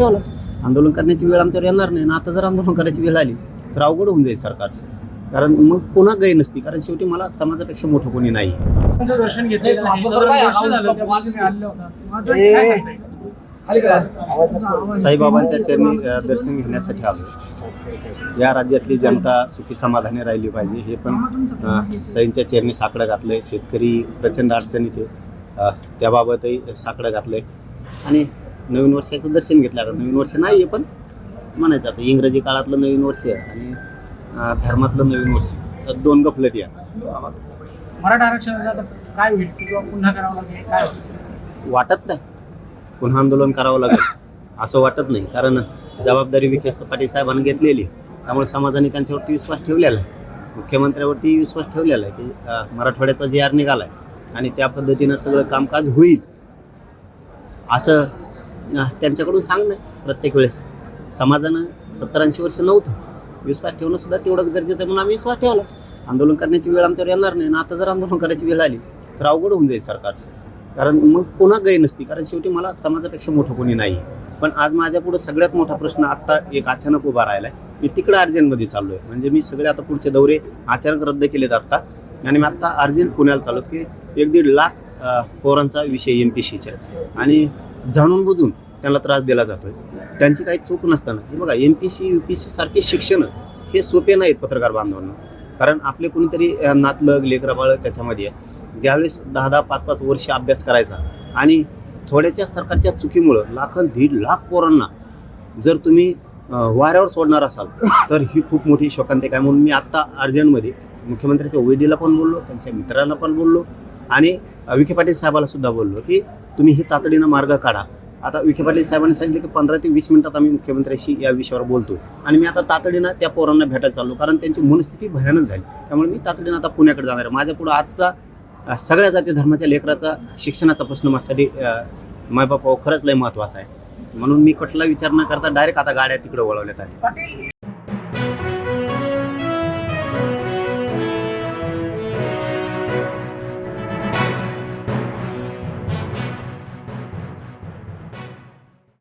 ठेवला आंदोलन करण्याची वेळ आमच्यावर येणार नाही आणि आता जर आंदोलन करायची वेळ आली तर अवघड होऊन जाईल सरकारचं. कारण मग पुन्हा गै नसती. कारण शेवटी मला समाजापेक्षा मोठं कोणी नाही. दर्शन? साईबाबांच्या चरणी दर्शन घेण्यासाठी आलो. या राज्यातली जनता सुखी समाधानी राहिली पाहिजे. हे पण साईंच्या चरणी साकडं घातलंय. शेतकरी प्रचंड अडचणीत आहे. त्याबाबतही साकडं घातलंय. आणि नवीन वर्षाचं दर्शन घेतलं आता. नवीन वर्ष नाही आहे पण म्हणायचं आता. इंग्रजी काळातलं नवीन वर्ष आणि अ, धर्मातलं नवीन वर्ष. तर दोन गफलत या मराठा आरक्षणाचं आता काय होईल? किंवा पुन्हा करावं लागेल? काय वाटत नाही. पुन्हा आंदोलन करावं लागेल. असं वाटत नाही. कारण जबाबदारी विकास पाटील साहेबांनी घेतलेली आहे. त्यामुळे समाजाने त्यांच्यावरती विश्वास ठेवलेला आहे. मुख्यमंत्र्यावरती विश्वास ठेवलेला आहे की अं, मराठवाड्याचा जी आर निघाला आहे आणि त्या पद्धतीनं सगळं कामकाज होईल. असं त्यांच्याकडून सांगणं प्रत्येक वेळेस. समाजानं सत्तर ऐंशी वर्ष नव्हतं. विश्वास ठेवणं सुद्धा तेवढंच गरजेचं आहे म्हणून आम्ही विश्वास ठेवला. आंदोलन करण्याची वेळ आमच्यावर येणार नाही. आणि आता जर आंदोलन करायची वेळ आली तर अवघड होऊन जाईल सरकारचं. कारण मग पुन्हा गै नसती. कारण शेवटी मला समाजापेक्षा मोठं कोणी नाही. आहे पण आज माझ्यापुढं सगळ्यात मोठा प्रश्न आत्ता एक अचानक उभा राहिला आहे मी तिकडं अर्जंटमध्ये चाललो आहे म्हणजे मी सगळे आता पुढचे दौरे अचानक रद्द केलेत आत्ता. आणि मी आत्ता अर्जंट पुण्याला चाललो की एक दीड लाख पोरांचा विषय एम पी सीचा आणि जाणून बुजून त्यांना त्रास दिला जातोय. त्यांची काही चूक नसताना. हे बघा M P C U P C सारखे शिक्षण हे सोपे नाहीत पत्रकार बांधवांना. कारण आपले कोणीतरी नातलग लेकराबाळ त्याच्यामध्ये आहे. ज्यावेळेस दहा दहा पाच पाच वर्ष अभ्यास करायचा आणि थोड्याच्या सरकारच्या चुकीमुळं लाखन दीड लाख पोरांना जर तुम्ही वाऱ्यावर सोडणार असाल तर ही खूप मोठी शोकांतिका आहे. म्हणून मी आत्ता अर्जंटमध्ये मुख्यमंत्र्याच्या ओएडीला पण बोललो त्यांच्या मित्रांना पण बोललो आणि विखे पाटील साहेबाला सुद्धा बोललो की तुम्ही ही तातडीनं मार्ग काढा. आता विखे पाटील साहेबांनी सांगितलं की पंधरा ते वीस मिनिटात आम्ही मुख्यमंत्र्याशी या विषयावर बोलतो आणि मी आता तातडीनं त्या पोरांना भेटायला चाललो कारण त्यांची मनस्थिती भयानक झाली. त्यामुळे मी तातडीनं आता पुण्याकडे जाणार आहे. माझ्या पुढं आजचा सगळ्या जाती धर्माच्या लेकराचा शिक्षणाचा प्रश्न माझ्यासाठी मायबापा खरंच लय महत्त्वाचा आहे. म्हणून मी कुठला विचार न करता डायरेक्ट आता गाड्या तिकडे वळवल्यात आली पाटील